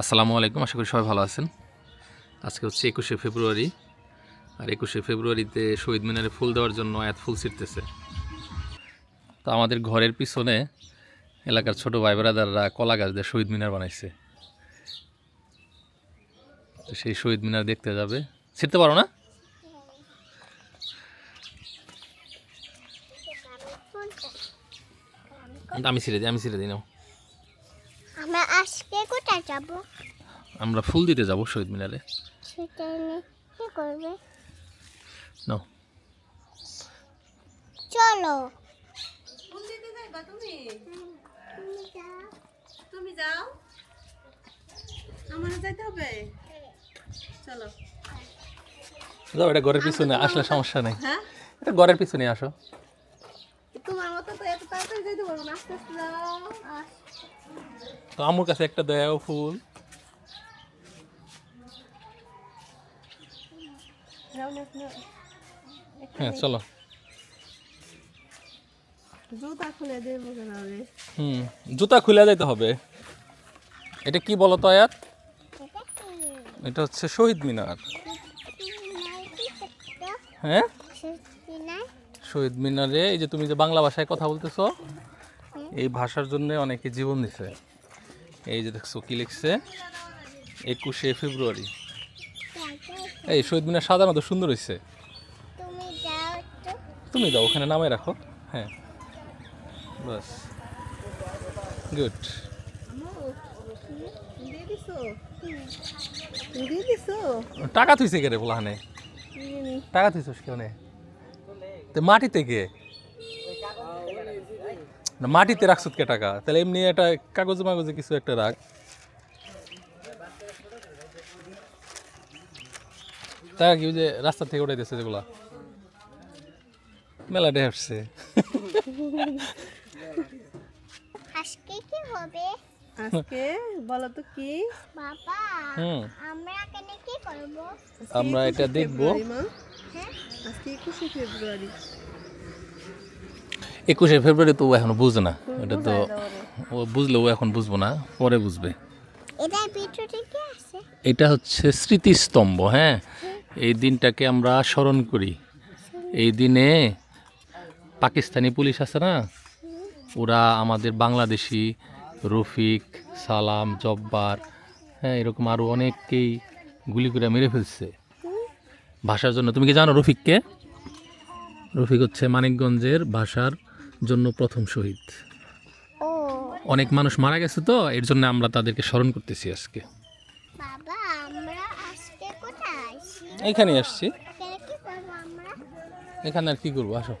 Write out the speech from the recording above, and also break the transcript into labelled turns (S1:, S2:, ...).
S1: আসসালামু আলাইকুম, আশা করি সবাই ভালো আছেন। আজকে হচ্ছে একুশে ফেব্রুয়ারি, আর একুশে ফেব্রুয়ারিতে শহীদ মিনারে ফুল দেওয়ার জন্য এত ফুল ছিটতেছে। তো আমাদের ঘরের পিছনে এলাকার ছোট ভাই ব্রাদাররা কলা গাছ দিয়ে শহীদ মিনার বানাইছে। তো সেই শহীদ মিনার দেখতে যাবে। ছিটতে পারো না? আমি ছিঁড়ে দিই, আমি ছিঁড়ে দিই
S2: আমরা আজকে কোথায় যাব?
S1: আমরা ফুল দিতে যাব শহীদ মিনারে।
S2: সেটা নিয়ে কি করবে?
S1: নাও।
S2: চলো।
S3: ফুল দিতে যাইবা তুমি?
S2: তুমি যাও।
S3: তুমি যাও। আমার যাইতে হবে? চলো।
S1: যাও এটা ঘরের পিছনে আসলে সমস্যা নেই।
S3: হ্যাঁ?
S1: এটা ঘরের পিছনে আসো।
S3: তোমার মতো তো এত তাড়াতাড়ি যাইতে পারব না। আস্তে আস্তে যাও। আস।
S1: তো আমার কাছে একটা দেও ফুল। হ্যাঁ চলো।
S3: জুতা খুলে দেবো
S1: হুম জুতা খুলে যাইতে হবে। এটা কি বলো তো আয়াত?
S2: এটা
S1: হচ্ছে শহীদ মিনার? হ্যাঁ? শহীদ মিনারে এই যে তুমি যে বাংলা ভাষায় কথা বলতেছো এই ভাষার জন্য অনেকে জীবন দিছে। এই যে দেখছ কি লিখছে? একুশে ফেব্রুয়ারি। এই শহীদ মিনার সাধারণত সুন্দর হয়েছে
S2: তুমি যাও
S1: দাও ওখানে নামে রাখো। হ্যাঁ। বাস। গুড। টাকা থুইছে কে রে বলাহানে টাকা থুইছস কেমনে? তো মাটি থেকে না মাটিতে রাখছত কে টাকা? তাহলে এমনি একটা কাগজ মাগজে কিছু একটা রাখ। টাকা কি যে রাস্তা থেকে উঠাইতেছে যেগুলা? মেলা ডে আসছে।
S2: আজকে কি হবে?
S3: আজকে? বলো তো কি?
S2: বাবা
S1: হুম।
S2: আমরা এখানে কি করব?
S1: আমরা এটা দেখব।
S2: হ্যাঁ?
S3: আজকে একুশে ফেব্রুয়ারি।
S1: একুশে ফেব্রুয়ারি তো ও এখনও বুঝে না। এটা তো। ও বুঝলে ও এখন বুঝব না পরে বুঝবে। এটা হচ্ছে স্মৃতিস্তম্ভ হ্যাঁ? এই দিনটাকে আমরা স্মরণ করি। এই দিনে পাকিস্তানি পুলিশ আছে না? ওরা আমাদের বাংলাদেশি রফিক সালাম জব্বার হ্যাঁ এরকম আরও অনেককেই গুলি করে মেরে ফেলছে। ভাষার জন্য। তুমি কি জানো রফিককে? রফিক হচ্ছে মানিকগঞ্জের ভাষার জন্য প্রথম শহীদ। অনেক মানুষ মারা গেছে তো এর জন্য আমরা তাদেরকে স্মরণ করতেছি আজকে।
S2: বাবা আমরা আজকে কোথায়
S1: এখানে আসছি এখানে আর কি করব? আসো।